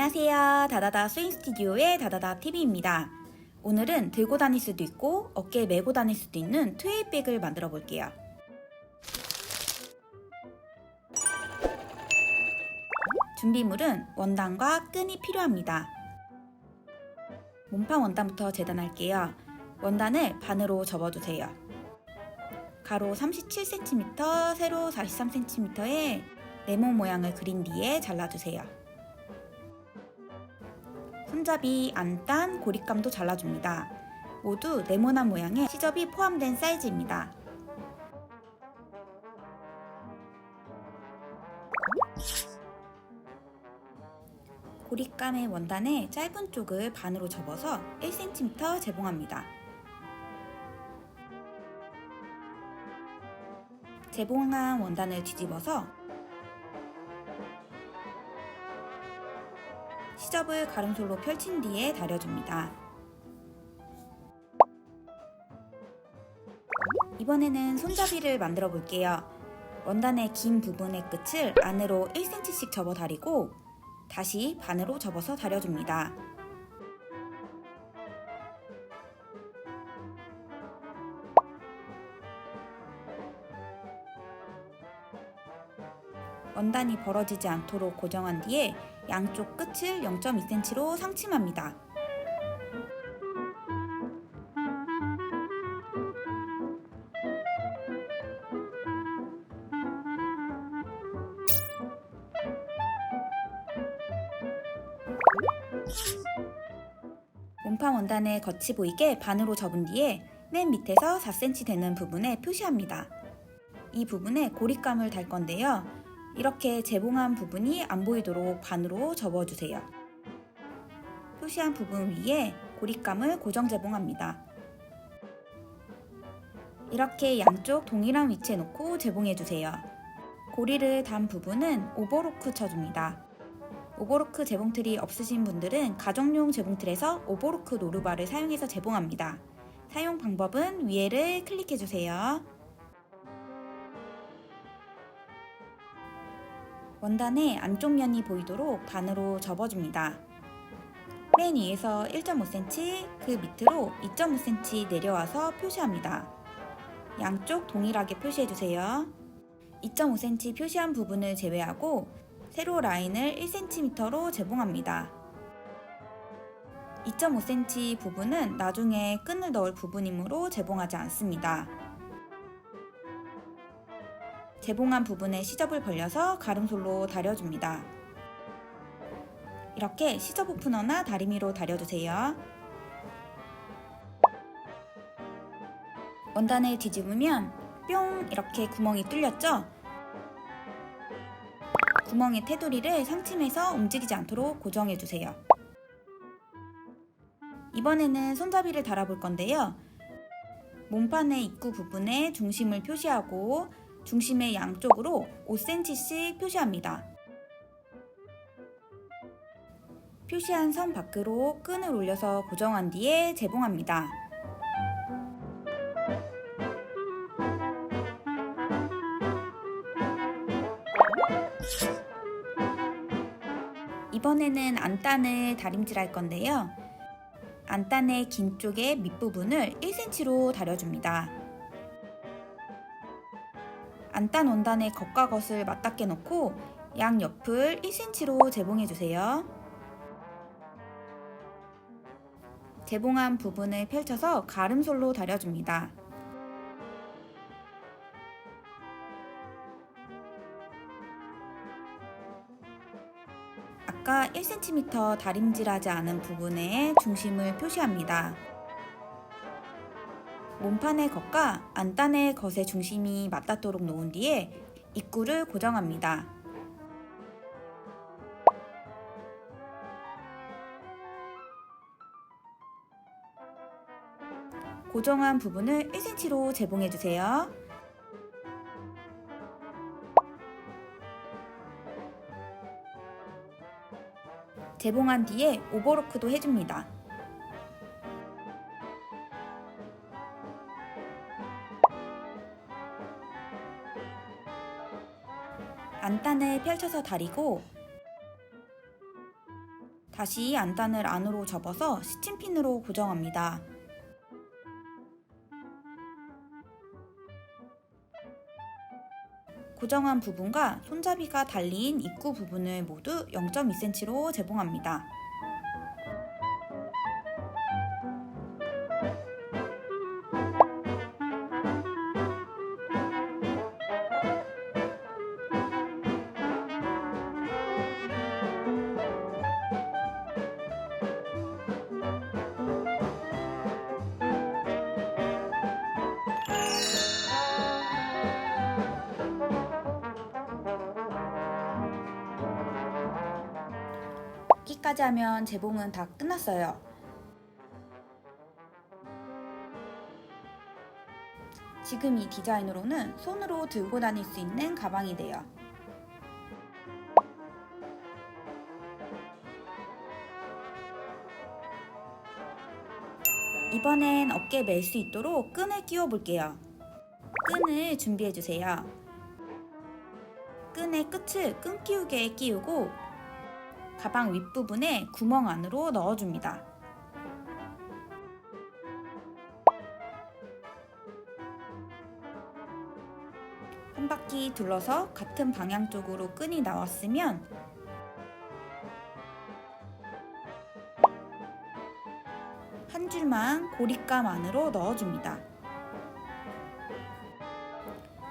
안녕하세요. 다다다 스윙 스튜디오의 다다다 TV입니다. 오늘은 들고 다닐 수도 있고 어깨에 메고 다닐 수도 있는 트웨이백을 만들어 볼게요. 준비물은 원단과 끈이 필요합니다. 몸판 원단부터 재단할게요. 원단을 반으로 접어주세요. 가로 37cm, 세로 43cm의 네모 모양을 그린 뒤에 잘라주세요. 손잡이, 안단, 고립감도 잘라줍니다. 모두 네모난 모양의 시접이 포함된 사이즈입니다. 고립감의 원단의 짧은 쪽을 반으로 접어서 1cm 재봉합니다. 재봉한 원단을 뒤집어서 시접을 가름솔로 펼친 뒤에 다려줍니다. 이번에는 손잡이를 만들어 볼게요. 원단의 긴 부분의 끝을 안으로 1cm씩 접어 다리고 다시 반으로 접어서 다려줍니다. 원단이 벌어지지 않도록 고정한 뒤에 양쪽 끝을 0.2cm로 상침합니다. 몸판 원단을 겉이 보이게 반으로 접은 뒤에 맨 밑에서 4cm 되는 부분에 표시합니다. 이 부분에 고립감을 달 건데요. 이렇게 재봉한 부분이 안 보이도록 반으로 접어주세요. 표시한 부분 위에 고립감을 고정 재봉합니다. 이렇게 양쪽 동일한 위치에 놓고 재봉해주세요. 고리를 단 부분은 오버로크 쳐줍니다. 오버로크 재봉틀이 없으신 분들은 가정용 재봉틀에서 오버로크 노루바를 사용해서 재봉합니다. 사용 방법은 위에를 클릭해주세요. 원단의 안쪽 면이 보이도록 반으로 접어줍니다. 맨 위에서 1.5cm, 그 밑으로 2.5cm 내려와서 표시합니다. 양쪽 동일하게 표시해주세요. 2.5cm 표시한 부분을 제외하고 세로 라인을 1cm로 재봉합니다. 2.5cm 부분은 나중에 끈을 넣을 부분이므로 재봉하지 않습니다. 재봉한 부분에 시접을 벌려서 가름솔로 다려줍니다. 이렇게 시접 오프너나 다리미로 다려주세요. 원단을 뒤집으면 뿅 이렇게 구멍이 뚫렸죠? 구멍의 테두리를 상침해서 움직이지 않도록 고정해주세요. 이번에는 손잡이를 달아볼 건데요. 몸판의 입구 부분에 중심을 표시하고 중심의 양쪽으로 5cm씩 표시합니다. 표시한 선 밖으로 끈을 올려서 고정한 뒤에 재봉합니다. 이번에는 안단을 다림질할 건데요. 안단의 긴 쪽의 밑부분을 1cm로 다려줍니다. 안단 원단의 겉과 겉을 맞닿게 놓고 양 옆을 1cm로 재봉해주세요. 재봉한 부분을 펼쳐서 가름솔로 다려줍니다. 아까 1cm 다림질하지 않은 부분에 중심을 표시합니다. 몸판의 겉과 안단의 겉의 중심이 맞닿도록 놓은 뒤에 입구를 고정합니다. 고정한 부분을 1cm로 재봉해주세요. 재봉한 뒤에 오버로크도 해줍니다. 안단을 펼쳐서 다리고 다시 안단을 안으로 접어서 시침핀으로 고정합니다. 고정한 부분과 손잡이가 달린 입구 부분을 모두 0.2cm로 재봉합니다. 여기까지 하면 재봉은 다 끝났어요. 지금 이 디자인으로는 손으로 들고 다닐 수 있는 가방이 돼요. 이번엔 어깨에 멜수 있도록 끈을 끼워 볼게요. 끈을 준비해 주세요. 끈의 끝을 끈 끼우개에 끼우고 가방 윗부분에 구멍 안으로 넣어줍니다. 한 바퀴 둘러서 같은 방향 쪽으로 끈이 나왔으면 한 줄만 고립감 안으로 넣어줍니다.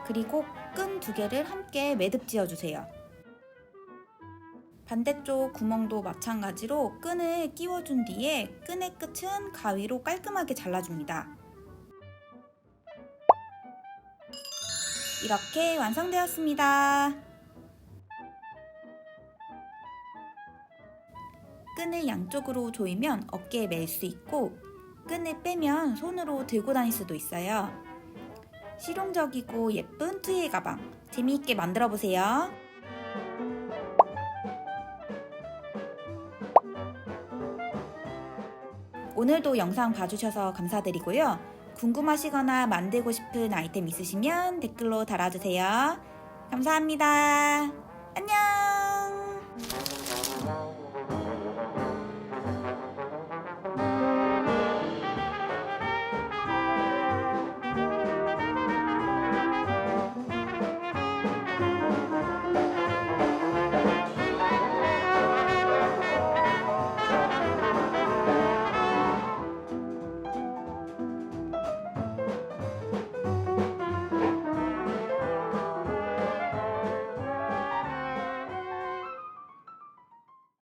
그리고 끈 두 개를 함께 매듭 지어주세요. 반대쪽 구멍도 마찬가지로 끈을 끼워준 뒤에 끈의 끝은 가위로 깔끔하게 잘라줍니다. 이렇게 완성되었습니다. 끈을 양쪽으로 조이면 어깨에 멜 수 있고 끈을 빼면 손으로 들고 다닐 수도 있어요. 실용적이고 예쁜 트일 가방 재미있게 만들어 보세요. 오늘도 영상 봐주셔서 감사드리고요. 궁금하시거나 만들고 싶은 아이템 있으시면 댓글로 달아주세요. 감사합니다. 안녕!